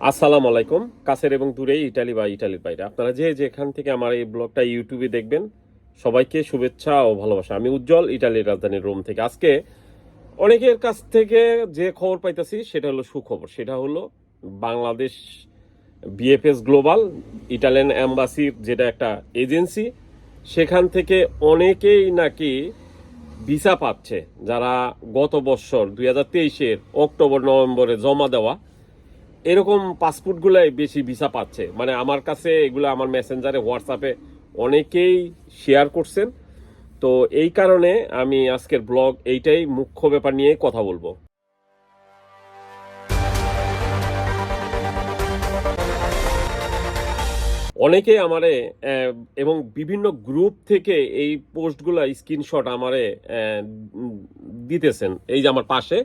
আসসালামু আলাইকুম। কাছের এবং দূরে ইটালি বা ইটালির বাইরে। আপনারা যে যেখান থেকে আমার এই ব্লগটা ইউটিউবে দেখবেন, সবাইকে শুভেচ্ছা ও ভালোবাসা। আমি উজ্জ্বল, ইটালির রাজধানী রোম থেকে। আজকে অনেকের কাছ থেকে যে খবর পাইতেছি, সেটা হলো সুখবর। সেটা হলো বাংলাদেশ বিএফএস গ্লোবাল ইটালিয়ান অ্যাম্বাসির যেটা একটা এজেন্সি, সেখান থেকে অনেকেই নাকি ভিসা পাচ্ছে যারা গত বছর দুই হাজার তেইশের অক্টোবর, নভেম্বরে জমা দেওয়া এরকম পাসপোর্টগুলাই বেশি ভিসা পাচ্ছে। মানে আমার কাছে এগুলো আমার মেসেঞ্জারে হোয়াটসঅ্যাপে অনেকেই শেয়ার করছেন। তো এই কারণে আমি আজকের ব্লগ এইটাই মুখ্য ব্যাপার নিয়ে কথা বলব। অনেকে আমারে এবং বিভিন্ন গ্রুপ থেকে এই পোস্টগুলো স্ক্রিনশট আমারে দিতেছেন। এই যে আমার পাশে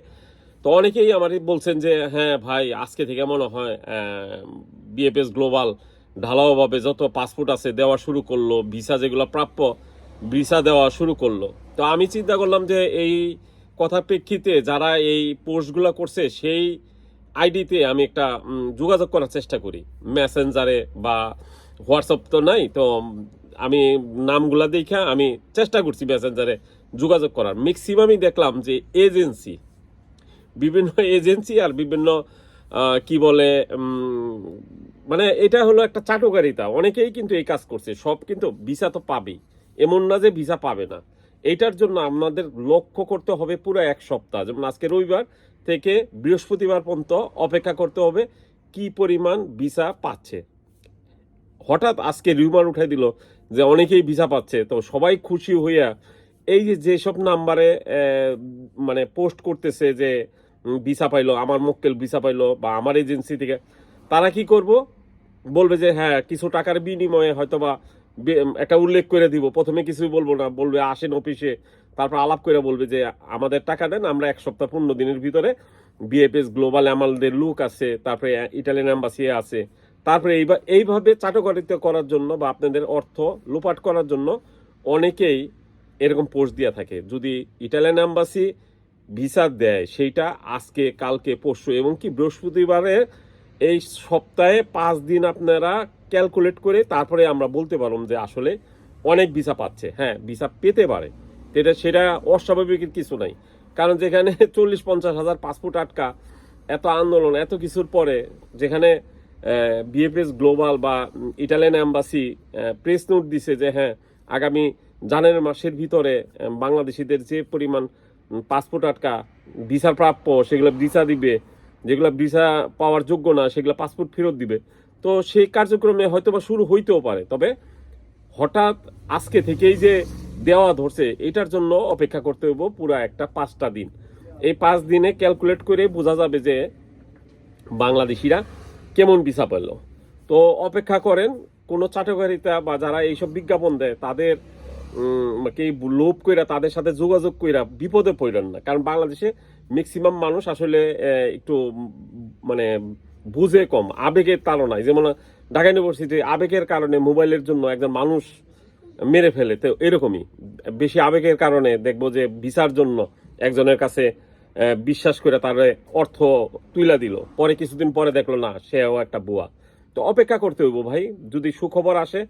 তো অনেকেই আমারই বলছেন যে হ্যাঁ ভাই, আজকে থেকে মনে হয় বিএফএস গ্লোবাল ঢালাওভাবে যত পাসপোর্ট আছে দেওয়া শুরু করল ভিসা যেগুলো প্রাপ্য ভিসা দেওয়া শুরু করল। তো আমি চিন্তা করলাম যে, এই কথা প্রেক্ষিতে যারা এই পোস্টগুলো করছে, সেই আইডিতে আমি একটা যোগাযোগ করার চেষ্টা করি। মেসেঞ্জারে বা হোয়াটসঅ্যাপ তো নাই, তো আমি নামগুলা দেখে আমি চেষ্টা করছি মেসেঞ্জারে যোগাযোগ করার। ম্যাক্সিমামই দেখলাম যে এজেন্সি বিভিন্ন এজেন্সি আর বিভিন্ন কি বলে মানে এটা হলো একটা চাটুকারিতা। অনেকেই কিন্তু এই কাজ করছে। সব কিন্তু ভিসা তো পাবেই। এমন না যে ভিসা পাবে না। এইটার জন্য আমাদের লক্ষ্য করতে হবে পুরো এক সপ্তাহ। যেমন আজকে রবিবার থেকে বৃহস্পতিবার পর্যন্ত অপেক্ষা করতে হবে কি পরিমাণ ভিসা পাচ্ছে। হঠাৎ আজকে রিউমার উঠাই দিল যে অনেকেই ভিসা পাচ্ছে। তো সবাই খুশি হইয়া এই যে যেসব নাম্বারে মানে পোস্ট করতেছে যে ভিসা পাইলো, আমার মক্কেল ভিসা পাইলো বা আমার এজেন্সি থেকে, তারা কি করব? বলবে যে হ্যাঁ কিছু টাকার বিনিময়ে হয়তো বা একটা উল্লেখ করে দিব। প্রথমে কিছুই বলব না, বলবে আসেন অফিসে। তারপর আলাপ করে বলবে যে, আমাদের টাকা দেন, আমরা এক সপ্তাহ পনেরো দিনের ভিতরে বিএফএস গ্লোবাল আমাদের লুক আছে, তারপরে ইটালিয়ান এম্বাসি আছে। তারপরে এইবার এইভাবে চাটকারিতা করার জন্য বা আপনাদের অর্থ লোপাট করার জন্য অনেকেই এরকম পোস্ট দিয়ে থাকে। যদি ইটালিয়ান এম্বাসি ভিসা দেয়, সেইটা আজকে, কালকে, পরশু এবং কি বৃহস্পতিবারে এই সপ্তাহে পাঁচ দিন আপনারা ক্যালকুলেট করে তারপরে আমরা বলতে পারলাম যে আসলে অনেক ভিসা পাচ্ছে। হ্যাঁ ভিসা পেতে পারে। এটা, সেটা অস্বাভাবিকের কিছু নাই। কারণ যেখানে চল্লিশ, পঞ্চাশ হাজার পাসপোর্ট আটকা, এত আন্দোলন, এত কিছুর পরে যেখানে বিএফএস গ্লোবাল বা ইটালিয়ান অ্যাম্বাসি প্রেস নোট দিছে যে হ্যাঁ আগামী জানুয়ারি মাসের ভিতরে বাংলাদেশিদের যে পরিমাণ পাসপোর্ট আটকা, ভিসা প্রাপ্য, সেগুলো ভিসা দিবে। যেগুলো ভিসা পাওয়ার যোগ্য না, সেগুলো পাসপোর্ট ফেরত দিবে। তো সেই কার্যক্রমে হয়তো বা শুরু হইতেও পারে, তবে হঠাৎ আজকে থেকেই যে দেওয়া ধরছে, এটার জন্য অপেক্ষা করতে হইব পুরো একটা পাঁচটা দিন। এই পাঁচ দিনে ক্যালকুলেট করে বোঝা যাবে যে বাংলাদেশিরা কেমন ভিসা পেল। তো অপেক্ষা করেন, কোনো চাটকারিতা বা যারা এইসব বিজ্ঞাপন দেয়, তাদের কে লোভ কইরা তাদের সাথে যোগাযোগ কইরা বিপদে পড়েন না। কারণ বাংলাদেশে ম্যাক্সিমাম মানুষ আসলে একটু মানে বুঝে কম, আবেগের তাড়নায়। যেমন ঢাকা ইউনিভার্সিটি আবেগের কারণে মোবাইলের জন্য একজন মানুষ মেরে ফেলে, তো এরকমই। বেশি আবেগের কারণে দেখব যে ভিসার জন্য একজনের কাছে বিশ্বাস করে তার অর্থ তুইলা দিল। পরে কিছুদিন পরে দেখল, না, সেও একটা বুয়া। তো অপেক্ষা করতে হইব ভাই, যদি সুখবর আসে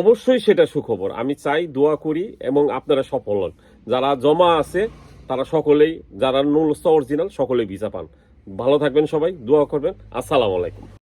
অবশ্যই সেটা সুখবর। আমি চাই, দোয়া করি এবং আপনারা সফল হন। যারা জমা আছে, তারা সকলেই, যারা নুলস্তা অরিজিনাল সকলেই ভিসা পান। ভালো থাকবেন সবাই, দোয়া করবেন। আসসালামু আলাইকুম।